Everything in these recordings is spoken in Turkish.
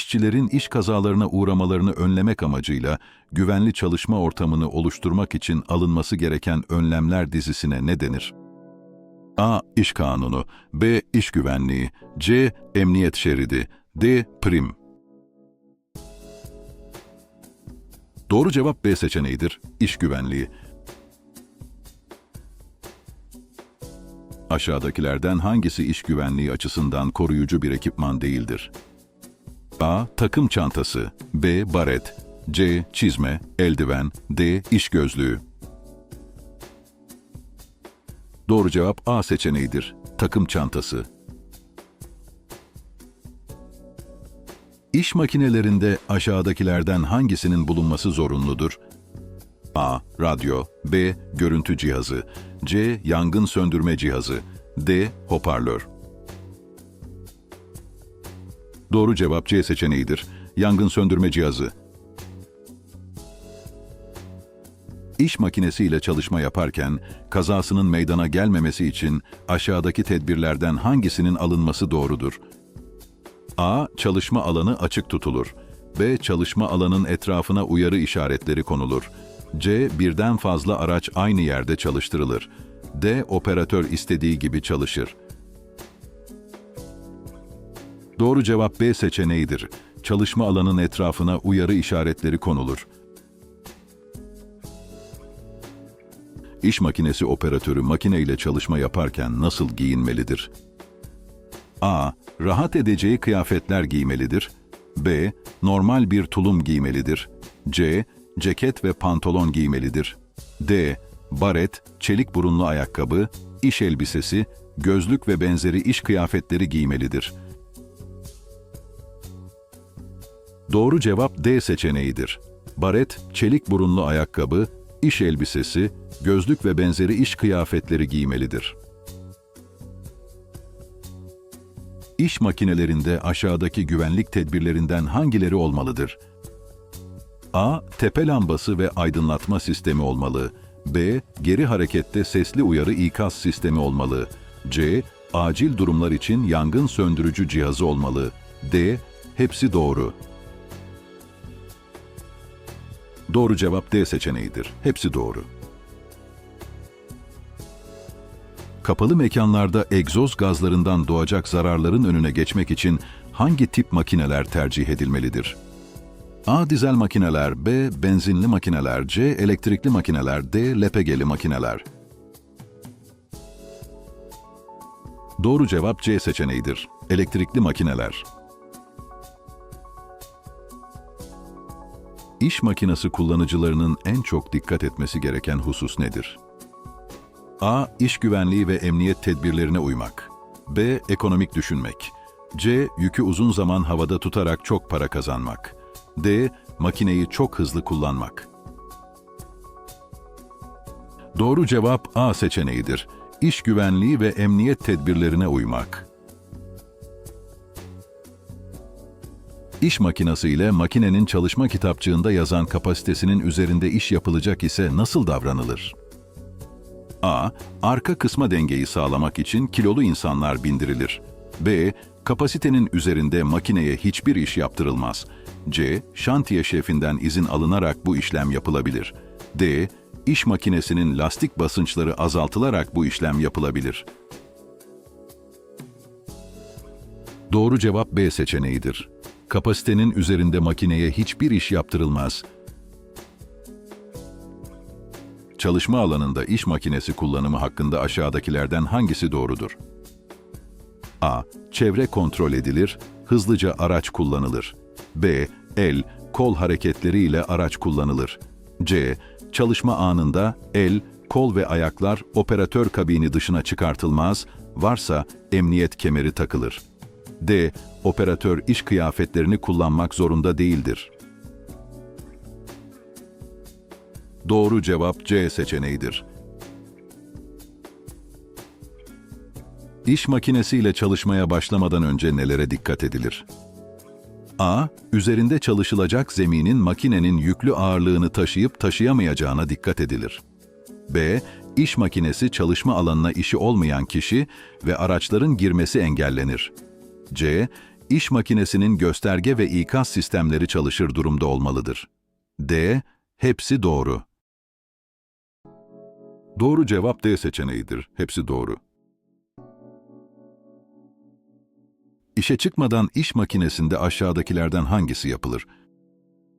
işçilerin iş kazalarına uğramalarını önlemek amacıyla güvenli çalışma ortamını oluşturmak için alınması gereken önlemler dizisine ne denir? A. İş kanunu B. İş güvenliği C. Emniyet şeridi D. Prim Doğru cevap B seçeneğidir. İş güvenliği. Aşağıdakilerden hangisi iş güvenliği açısından koruyucu bir ekipman değildir? A. Takım çantası B. Baret C. Çizme, eldiven D. İş gözlüğü Doğru cevap A seçeneğidir. Takım çantası. İş makinelerinde aşağıdakilerden hangisinin bulunması zorunludur? A. Radyo B. Görüntü cihazı C. Yangın söndürme cihazı D. Hoparlör Doğru cevap C seçeneğidir. Yangın söndürme cihazı. İş makinesiyle çalışma yaparken kazasının meydana gelmemesi için aşağıdaki tedbirlerden hangisinin alınması doğrudur? A. Çalışma alanı açık tutulur. B. Çalışma alanın etrafına uyarı işaretleri konulur. C. Birden fazla araç aynı yerde çalıştırılır. D. Operatör istediği gibi çalışır. Doğru cevap B seçeneğidir. Çalışma alanın etrafına uyarı işaretleri konulur. İş makinesi operatörü makine ile çalışma yaparken nasıl giyinmelidir? A. Rahat edeceği kıyafetler giymelidir. B. Normal bir tulum giymelidir. C. Ceket ve pantolon giymelidir. D. Baret, çelik burunlu ayakkabı, iş elbisesi, gözlük ve benzeri iş kıyafetleri giymelidir. Doğru cevap D seçeneğidir. Baret, çelik burunlu ayakkabı, iş elbisesi, gözlük ve benzeri iş kıyafetleri giymelidir. İş makinelerinde aşağıdaki güvenlik tedbirlerinden hangileri olmalıdır? A. Tepe lambası ve aydınlatma sistemi olmalı. B. Geri harekette sesli uyarı ikaz sistemi olmalı. C. Acil durumlar için yangın söndürücü cihazı olmalı. D. Hepsi doğru. Doğru cevap D seçeneğidir. Hepsi doğru. Kapalı mekanlarda egzoz gazlarından doğacak zararların önüne geçmek için hangi tip makineler tercih edilmelidir? A. Dizel makineler, B. Benzinli makineler, C. Elektrikli makineler, D. LPG'li makineler. Doğru cevap C seçeneğidir. Elektrikli makineler. İş makinesi kullanıcılarının en çok dikkat etmesi gereken husus nedir? A. İş güvenliği ve emniyet tedbirlerine uymak. B. Ekonomik düşünmek. C. Yükü uzun zaman havada tutarak çok para kazanmak. D. Makineyi çok hızlı kullanmak. Doğru cevap A seçeneğidir. İş güvenliği ve emniyet tedbirlerine uymak. İş makinesi ile makinenin çalışma kitapçığında yazan kapasitesinin üzerinde iş yapılacak ise nasıl davranılır? A. Arka kısma dengeyi sağlamak için kilolu insanlar bindirilir. B. Kapasitenin üzerinde makineye hiçbir iş yaptırılmaz. C. Şantiye şefinden izin alınarak bu işlem yapılabilir. D. İş makinesinin lastik basınçları azaltılarak bu işlem yapılabilir. Doğru cevap B seçeneğidir. Kapasitenin üzerinde makineye hiçbir iş yaptırılmaz. Çalışma alanında iş makinesi kullanımı hakkında aşağıdakilerden hangisi doğrudur? A. Çevre kontrol edilir, hızlıca araç kullanılır. B. El, kol hareketleriyle araç kullanılır. C. Çalışma anında el, kol ve ayaklar operatör kabini dışına çıkartılmaz, varsa emniyet kemeri takılır. D. Operatör iş kıyafetlerini kullanmak zorunda değildir. Doğru cevap C seçeneğidir. İş makinesiyle çalışmaya başlamadan önce nelere dikkat edilir? A. Üzerinde çalışılacak zeminin makinenin yüklü ağırlığını taşıyıp taşıyamayacağına dikkat edilir. B. İş makinesi çalışma alanına işi olmayan kişi ve araçların girmesi engellenir. C. İş makinesinin gösterge ve ikaz sistemleri çalışır durumda olmalıdır. D. Hepsi doğru. Doğru cevap D seçeneğidir. Hepsi doğru. İşe çıkmadan iş makinesinde aşağıdakilerden hangisi yapılır?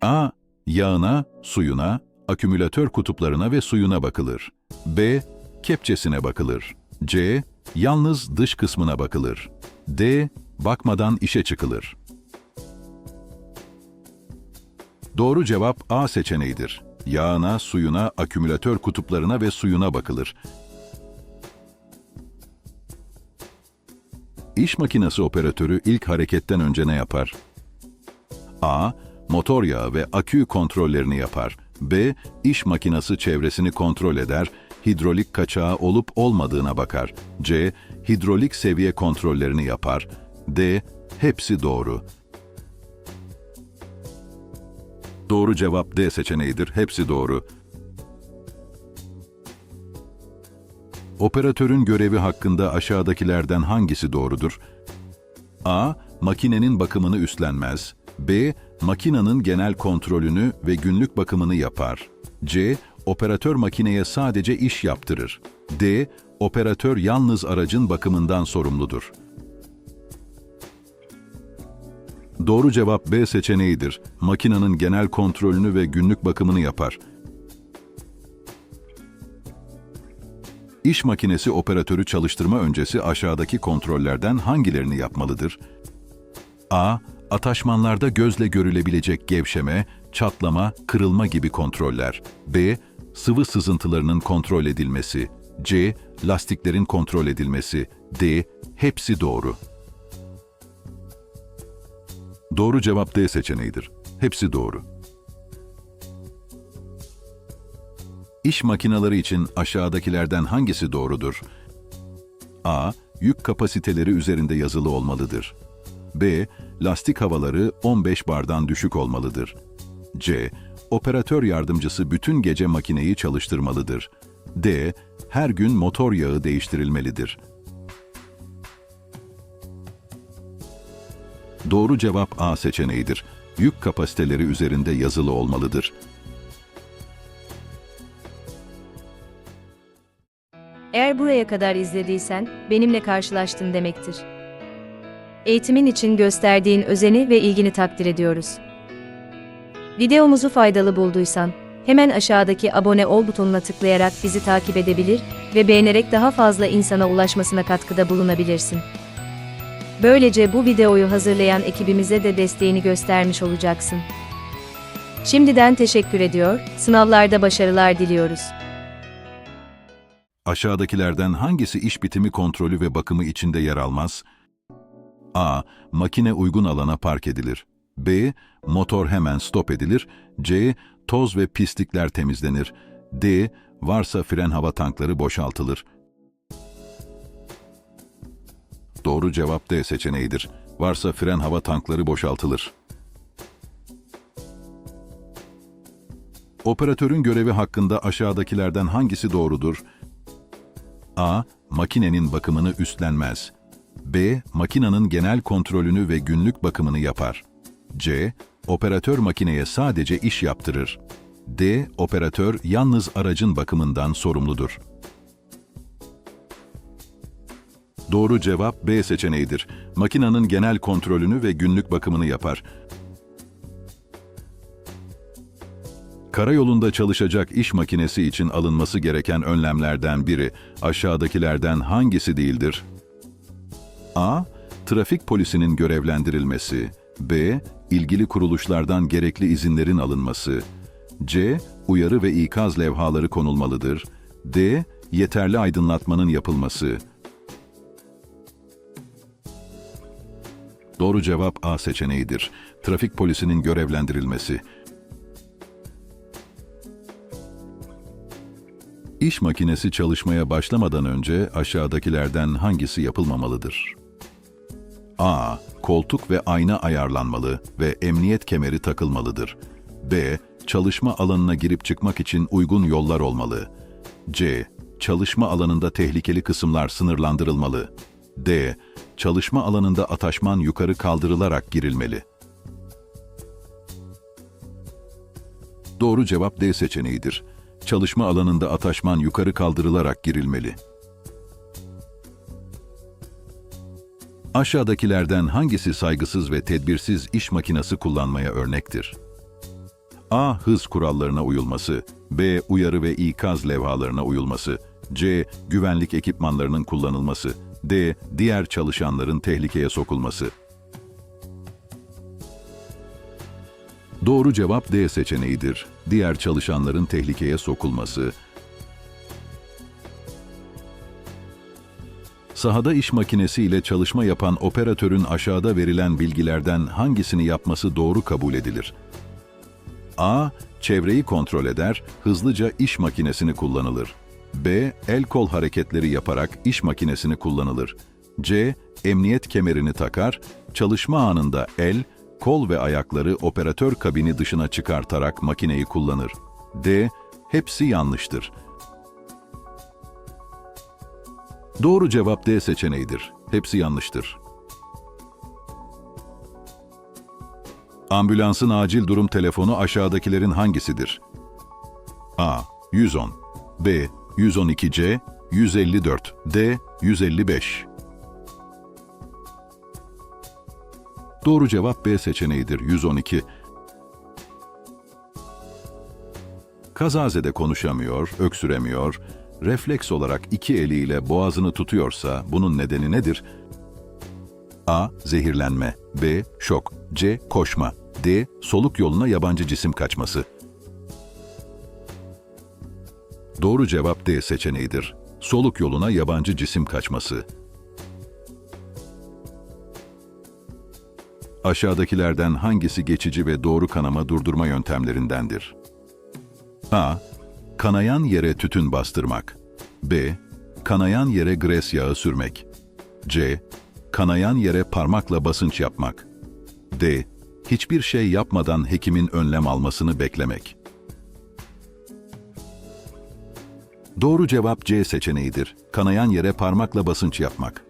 A. Yağına, suyuna, akümülatör kutuplarına ve suyuna bakılır. B. Kepçesine bakılır. C. Yalnız dış kısmına bakılır. D. Bakmadan işe çıkılır. Doğru cevap A seçeneğidir. Yağına, suyuna, akümülatör kutuplarına ve suyuna bakılır. İş makinesi operatörü ilk hareketten önce ne yapar? A. Motor yağı ve akü kontrollerini yapar. B. İş makinesi çevresini kontrol eder, hidrolik kaçağı olup olmadığına bakar. C. Hidrolik seviye kontrollerini yapar. D. Hepsi doğru. Doğru cevap D seçeneğidir. Hepsi doğru. Operatörün görevi hakkında aşağıdakilerden hangisi doğrudur? A. Makinenin bakımını üstlenmez. B. Makinenin genel kontrolünü ve günlük bakımını yapar. C. Operatör makineye sadece iş yaptırır. D. Operatör yalnız aracın bakımından sorumludur. Doğru cevap B seçeneğidir. Makinenin genel kontrolünü ve günlük bakımını yapar. İş makinesi operatörü çalıştırma öncesi aşağıdaki kontrollerden hangilerini yapmalıdır? A. Ataşmanlarda gözle görülebilecek gevşeme, çatlama, kırılma gibi kontroller. B. Sıvı sızıntılarının kontrol edilmesi. C. Lastiklerin kontrol edilmesi. D. Hepsi doğru. Doğru cevap D seçeneğidir. Hepsi doğru. İş makineleri için aşağıdakilerden hangisi doğrudur? A. Yük kapasiteleri üzerinde yazılı olmalıdır. B. Lastik havaları 15 bardan düşük olmalıdır. C. Operatör yardımcısı bütün gece makineyi çalıştırmalıdır. D. Her gün motor yağı değiştirilmelidir. Doğru cevap A seçeneğidir. Yük kapasiteleri üzerinde yazılı olmalıdır. Eğer buraya kadar izlediysen, benimle karşılaştın demektir. Eğitimin için gösterdiğin özeni ve ilgini takdir ediyoruz. Videomuzu faydalı bulduysan, hemen aşağıdaki abone ol butonuna tıklayarak bizi takip edebilir ve beğenerek daha fazla insana ulaşmasına katkıda bulunabilirsin. Böylece bu videoyu hazırlayan ekibimize de desteğini göstermiş olacaksın. Şimdiden teşekkür ediyor, sınavlarda başarılar diliyoruz. Aşağıdakilerden hangisi iş bitimi kontrolü ve bakımı içinde yer almaz? A. Makine uygun alana park edilir. B. Motor hemen stop edilir. C. Toz ve pislikler temizlenir. D. Varsa fren hava tankları boşaltılır. Doğru cevap D seçeneğidir. Varsa fren hava tankları boşaltılır. Operatörün görevi hakkında aşağıdakilerden hangisi doğrudur? A. Makinenin bakımını üstlenmez. B. Makinenin genel kontrolünü ve günlük bakımını yapar. C. Operatör makineye sadece iş yaptırır. D. Operatör yalnız aracın bakımından sorumludur. Doğru cevap B seçeneğidir. Makinenin genel kontrolünü ve günlük bakımını yapar. Karayolunda çalışacak iş makinesi için alınması gereken önlemlerden biri aşağıdakilerden hangisi değildir? A. Trafik polisinin görevlendirilmesi. B. İlgili kuruluşlardan gerekli izinlerin alınması. C. Uyarı ve ikaz levhaları konulmalıdır. D. Yeterli aydınlatmanın yapılması. Doğru cevap A seçeneğidir. Trafik polisinin görevlendirilmesi. İş makinesi çalışmaya başlamadan önce aşağıdakilerden hangisi yapılmamalıdır? A. Koltuk ve ayna ayarlanmalı ve emniyet kemeri takılmalıdır. B. Çalışma alanına girip çıkmak için uygun yollar olmalı. C. Çalışma alanında tehlikeli kısımlar sınırlandırılmalı. D. Çalışma alanında ataşman yukarı kaldırılarak girilmeli. Doğru cevap D seçeneğidir. Çalışma alanında ataşman yukarı kaldırılarak girilmeli. Aşağıdakilerden hangisi saygısız ve tedbirsiz iş makinesi kullanmaya örnektir? A. Hız kurallarına uyulması. B. Uyarı ve ikaz levhalarına uyulması. C. Güvenlik ekipmanlarının kullanılması. D. Diğer çalışanların tehlikeye sokulması. Doğru cevap D seçeneğidir. Diğer çalışanların tehlikeye sokulması. Sahada iş makinesi ile çalışma yapan operatörün aşağıda verilen bilgilerden hangisini yapması doğru kabul edilir? A. Çevreyi kontrol eder, hızlıca iş makinesini kullanılır. B. El kol hareketleri yaparak iş makinesini kullanılır. C. Emniyet kemerini takar, çalışma anında el, kol ve ayakları operatör kabini dışına çıkartarak makineyi kullanır. D. Hepsi yanlıştır. Doğru cevap D seçeneğidir. Hepsi yanlıştır. Ambulansın acil durum telefonu aşağıdakilerin hangisidir? A. 110 B. 112C 154 D. 155 Doğru cevap B seçeneğidir. 112 Kazazede konuşamıyor, öksüremiyor, refleks olarak iki eliyle boğazını tutuyorsa bunun nedeni nedir? A. Zehirlenme B. Şok C. Koşma D. Soluk yoluna yabancı cisim kaçması Doğru cevap D seçeneğidir. Soluk yoluna yabancı cisim kaçması. Aşağıdakilerden hangisi geçici ve doğru kanama durdurma yöntemlerindendir? A. Kanayan yere tütün bastırmak. B. Kanayan yere gres yağı sürmek. C. Kanayan yere parmakla basınç yapmak. D. Hiçbir şey yapmadan hekimin önlem almasını beklemek. Doğru cevap C seçeneğidir. Kanayan yere parmakla basınç yapmak.